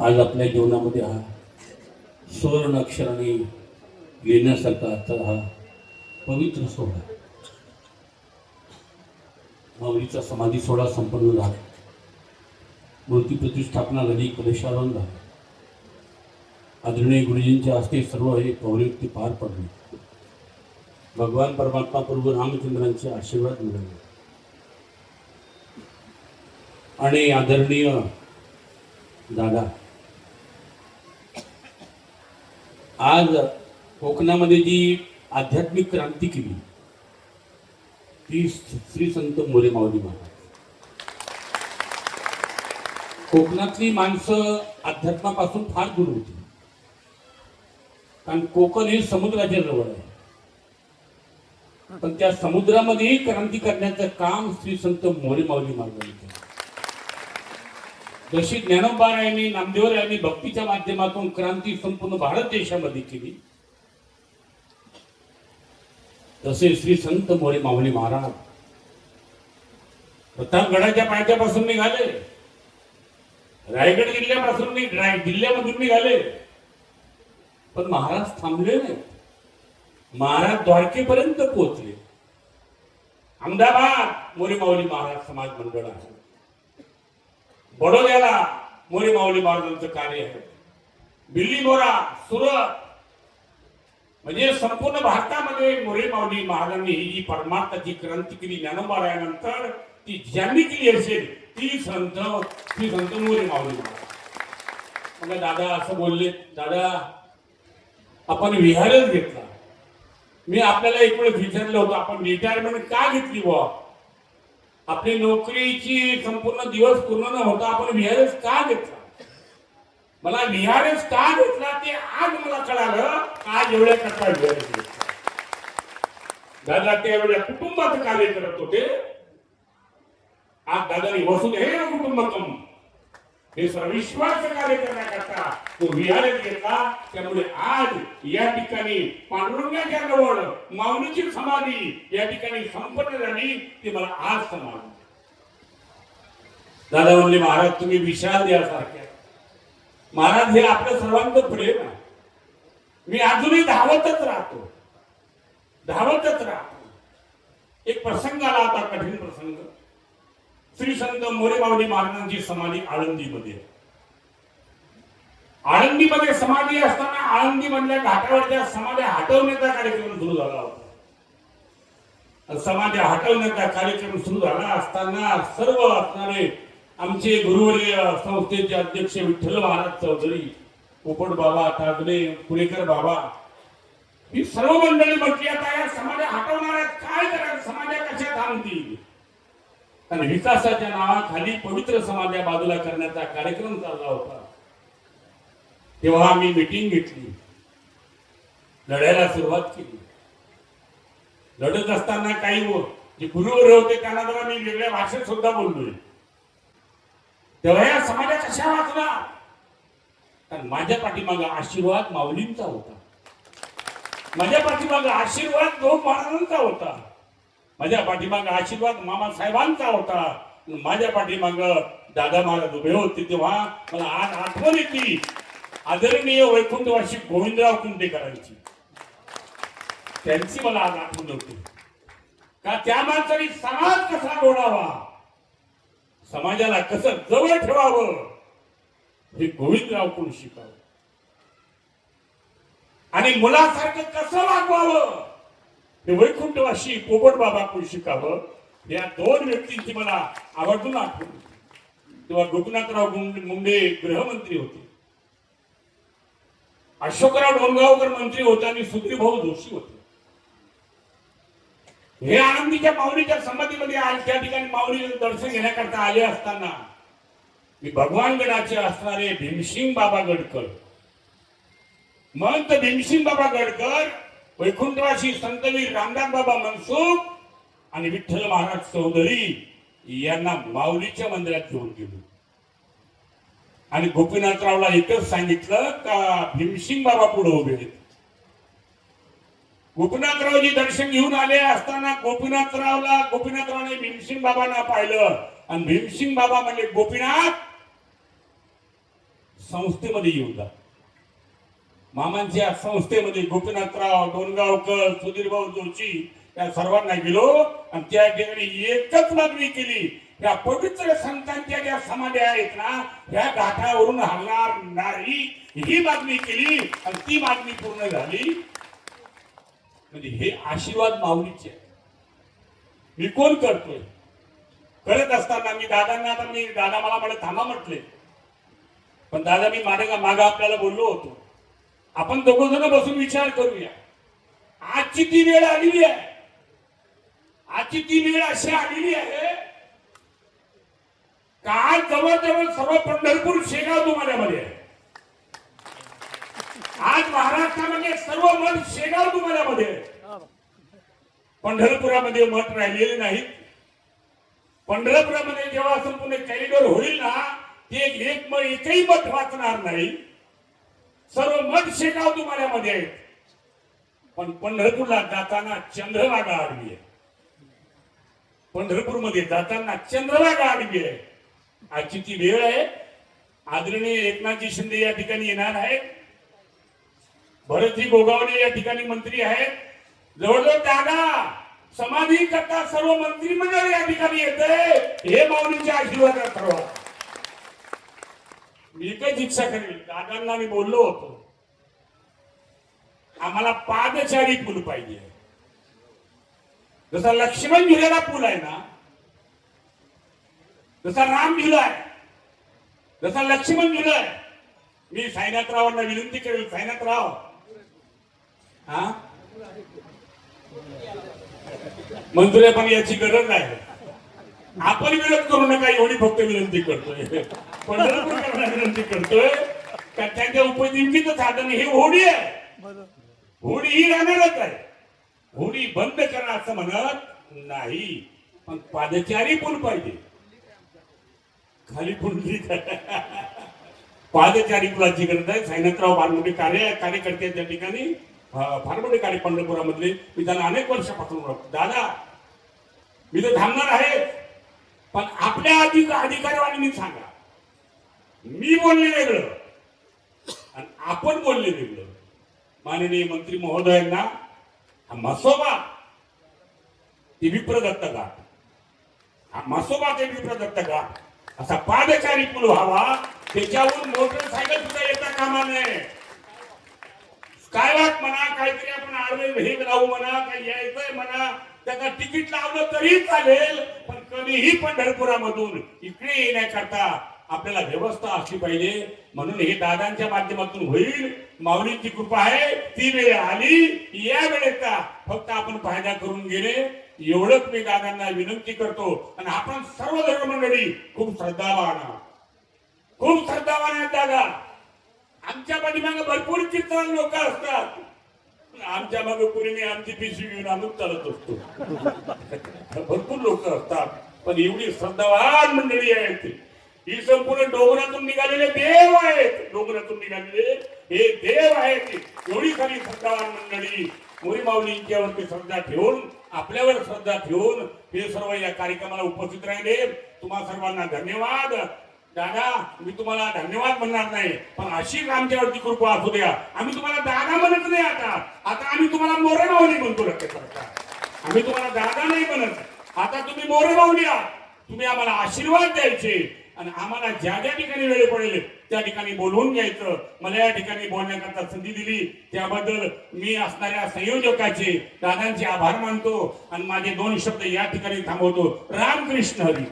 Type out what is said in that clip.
आज आपल्या जीवनामध्ये हा सुवर्ण अक्षराने लिहिण्यासारखा तर हा पवित्र सोहळा. माऊलीचा समाधी सोहळा संपन्न झाला. मूर्ती प्रतिष्ठापना झाली कलशारोहण झाला. आदरणीय गुरुजींच्या हस्ते सर्व हे पौरयुक्ती पार पडले. भगवान परमात्मा प्रभू रामचंद्रांचे आशीर्वाद मिळाले आणि आदरणीय दादा आज कोकणामध्ये जी आध्यात्मिक क्रांती केली ती श्री संत मोरे माऊली महाराज. कोकणातली माणसं अध्यात्मापासून फार दूर होती. कारण कोकण हे समुद्राच्या जवळ आहे. पण त्या समुद्रामध्ये क्रांती करण्याचं काम श्री संत मोरे माऊली महाराजांनी केलं. जशी ज्ञानोबारायांनी नामदेवरायांनी भक्तीच्या माध्यमातून क्रांती संपूर्ण भारत देशामध्ये केली तसे श्री संत मोरे मावळे महाराज प्रतापगडाच्या पायथ्यापासून निघाले रायगड जिल्ह्यापासून राय- जिल्ह्यामधून निघाले पण महाराज थांबले नाही. महाराज द्वारकेपर्यंत पोहोचले. अहमदाबाद मोरे माऊली महाराज समाज मंडळ आहे. बडोद्याला मोरे माऊली महाराजांचं कार्य आहे. बिल्ली मोरा सुरत. म्हणजे संपूर्ण भारतामध्ये मोरे माऊली महाराजांनी ही जी परमार्थाची क्रांती केली ज्ञानोबारायानंतर ती ज्यांनी केली असेल ती संत ती संत मोरे माऊली महाराज. मग दादा असं बोलले दादा आपण विहारच घेतला. मी आपल्याला एक वेळ विचारलं होतं आपण रिटायरमेंट का घेतली बुवा? आपली नोकरीची संपूर्ण दिवस पूर्ण न होता आपण विहारच का घेतला? मला विहारच का घेतला ते आज मला कळालं. का आज एवढ्या कथा विहारच घेतला. दादा ते एवढ्या कुटुंबात कार्य करत होते. आज दादानी वसुधैव कुटुंबकम. हे सर्विश्वास कार्य करण्याकरता तो विहारच घेतला. त्यामुळे आज या ठिकाणी पांडुरंगाच्या जवळ माऊलीची समाधी या ठिकाणी संपन्न झाली. ती मला आज समाज दादा म्हणले महाराज तुम्ही विशाल द्यासारख्या महाराज हे आपलं सर्वांचं प्रेम आहे. मी अजूनही धावतच राहतो. धावतच राहतो. एक प्रसंग आला आता कठीण प्रसंग. श्री संत मोरे माऊली महाराजांची समाधी आळंदीमध्ये. आळंदीमध्ये समाधी असताना आळंदी मधल्या घाटावरच्या समाध्या हटवण्याचा कार्यक्रम सुरू झाला होता. समाध्या हटवण्याचा कार्यक्रम सुरू झाला असताना सर्व असणारे आमचे गुरुवर्य संस्थेचे अध्यक्ष विठ्ठल महाराज चौधरी पोपट बाबा तागणे पुरेकर बाबा ही सर्व मंडळी म्हटली आता या समाध्या हटवणाऱ्या काय करायचं समाध्या कशा थांबतील? कारण विकासाच्या नावाखाली पवित्र समाजा बाजूला करण्याचा कार्यक्रम चालला होता. तेव्हा आम्ही मिटिंग घेतली. लढायला सुरुवात केली. लढत असताना काही जे गुरुवर होते त्यांना जरा मी वेगळ्या भाषेत सुद्धा बोललोय. तेव्हा या समाजा कशा वाचला कारण माझ्या पाठीमाग आशीर्वाद माऊलींचा होता. माझ्या पाठीमाग आशीर्वाद दोन महाराजांचा होता. माझ्या पाठीमाग आशीर्वाद मामा साहेबांचा होता. माझ्या पाठीमाग दादा महाराज उभे होते तेव्हा मला आज आठवण येते. आदरणीय वैकुंठवाशी गोविंदराव कुंडेकरांची. त्यांची मला आज आठवण होती. का त्या माणसाने समाज कसा जोडावा? समाजाला कसं जवळ ठेवावं? हे गोविंदराव कोण शिकावं आणि मुलासारखं कसं वागवावं? हे वैकुंठवासी पोपट बाबा कोण शिकावं. या दोन व्यक्तींची मला आवडून आठवण. तेव्हा गोपीनाथराव मुंडे मुंडे गृहमंत्री होते. अशोकराव डोंगावकर मंत्री होते आणि सुधीरभाऊ जोशी होते. हे आनंदीच्या माऊलीच्या समाधीमध्ये आज त्या ठिकाणी माऊली दर्शन घेण्याकरता आले असताना मी भगवानगडाचे असणारे भीमसिंग बाबा गडकर. महंत भीमसिंग बाबा गडकर वैकुंठवासी संतवीर रामदास बाबा मनसुख आणि विठ्ठल महाराज चौधरी यांना माऊलीच्या मंदिरात घेऊन गेलो. आणि गोपीनाथरावला एकच सांगितलं का भीमसिंग बाबा पुढे उभे आहेत. गोपीनाथरावजी दर्शन घेऊन आले असताना गोपीनाथरावला गोपीनाथरावने भीमसिंग बाबांना पाहिलं. आणि भीमसिंग बाबा म्हणजे गोपीनाथ संस्थेमध्ये येऊन जा. मामांच्या संस्थेमध्ये गोपीनाथराव डोनगावकर सुधीरभाऊ जोशी या सर्वांना गेलो आणि त्या ठिकाणी एकच मागणी केली या पवित्र संतांच्या ज्या समाध्या आहेत ना या घाटावरून हलणार नाही ही मागणी केली आणि ती मागणी पूर्ण झाली. म्हणजे हे आशीर्वाद माऊलीचे आहे. मी कोण करतोय? करत असताना मी दादांना आता मी दादा मला म्हणत थांबा म्हटले. पण दादा मी मागे मागा आपल्याला बोललो होतो. आपण दोघ जण बसून विचार करूया. आजची ती वेळ आलेली आहे. आजची ती वेळ अशी आलेली आहे. का आज जवळजवळ सर्व पंढरपूर शेगाव तुम्हाल्यामध्ये आहे. आज महाराष्ट्रामध्ये सर्व मठ शेगाव तुम्हाल्यामध्ये आहे. पंढरपुरामध्ये मठ राहिलेले नाहीत. पंढरपुरामध्ये जेव्हा संपूर्ण कॅरिडॉर होईल ना ते एक मत एकही मठ वाचणार नाही. सर्व मठ शेगाव तुम्हाल्यामध्ये आहेत. पण पंढरपूरला जाताना चंद्रभागा आडवी आहे. पंढरपूरमध्ये जाताना चंद्रभागा आडवी आहे. आजची ती वेळ आहे. आदरणीय एकनाथजी शिंदे या ठिकाणी येणार आहेत. भरतजी गोगावले या ठिकाणी मंत्री आहेत. जवळजवळ दादा समाधी करता सर्व मंत्रिमंडळ या ठिकाणी येते हे माऊलीच्या आशीर्वादात ठरवा मी एकच इच्छा करेल दादांना मी बोललो होतो. आम्हाला पादचारी पूल पाहिजे. जसा लक्ष्मण झुलेला पूल आहे ना जसा राम झुला आहे जसा लक्ष्मण झुला आहे मी साईनाथरावांना विनंती करेल साईनाथराव. हा? मंजुऱ्या पण याची गरज आहे. आपण विरोध करू नका एवढी फक्त विनंती करतोय. पंढरपूर विनंती करतोय का त्यांच्या उपजीविकेचं साधन हे होडी आहे. होडी ही राहणारच आहे. होडी बंद करा असं म्हणत नाही. पण पादचारी पूल पाहिजे. खाली पुढली पादचारी पुलाची गरज आहे. सायनाथराव बारमुटे कार्य कार्यकर्ते त्या ठिकाणी. फार मोठे कार्य पंढरपुरामधले. मी त्यांना अनेक वर्षापासून दादा मी तर थांबणार आहे. पण आपल्या अधिक अधिकाऱ्यांनी सांगा. मी बोलले वेगळं. आणि आपण बोलले वेगळं. माननीय मंत्री महोदयांना हा मसोबा ते विप्रदत्त घाट हा मसोबा ते विप्रदत्त घाट असा पादचारी पूल व्हावा त्याच्यावरून मोटरसायकल सुद्धा येता कामा नये. स्कायवॉक म्हणा काहीतरी आपण आडवे हे लावू म्हणा काही यायचंय म्हणा त्याचा तिकीट लावलं तरी चालेल पण कधीही पंढरपुरामधून इकडे येण्याकरता आपल्याला व्यवस्था असली पाहिजे. म्हणून हे दादांच्या माध्यमातून होईल. माऊलींची कृपा आहे. ती वेळ आली. या वेळेचा फक्त आपण फायदा करून गेले एवढंच मी दादांना विनंती करतो. आणि आपण सर्व धर्म मंडळी खूप श्रद्धावान आहात. खूप श्रद्धावान आहेत दादा. आमच्या पाठीमागे भरपूर चित्रण लोक असतात. आमच्या मागे कुणी आमची पिशवी घेऊन आम्ही चालत असतो. भरपूर लोक असतात. पण एवढी श्रद्धावान मंडळी आहेत. ही संपूर्ण डोंगरातून निघालेले देव आहेत. डोंगरातून निघालेले हे देव आहेत. एवढी खाली श्रद्धावान मंडळी मोरी माऊलींच्यावरती श्रद्धा ठेवून आपल्यावर श्रद्धा ठेवून हे सर्व या कार्यक्रमाला उपस्थित राहिले. तुम्हा सर्वांना धन्यवाद. दादा मी तुम्हाला धन्यवाद म्हणणार नाही पण अशीच आमच्यावरती कृपा असू द्या. आम्ही तुम्हाला दादा म्हणत नाही आता. आता आम्ही तुम्हाला मोरे माऊली म्हणतो लक्षात आम्ही तुम्हाला दादा नाही म्हणत. आता तुम्ही मोरे माऊली तुम्ही आम्हाला आशीर्वाद द्यायचे. आणि आम्हाला ज्या ज्या ठिकाणी वेळ पडेल त्या ठिकाणी बोलवून घ्यायचं. मला या ठिकाणी बोलण्याकरता संधी दिली. त्याबद्दल मी असणाऱ्या संयोजकाचे दादांचे आभार मानतो आणि माझे दोन शब्द या ठिकाणी थांबवतो. रामकृष्ण हरी.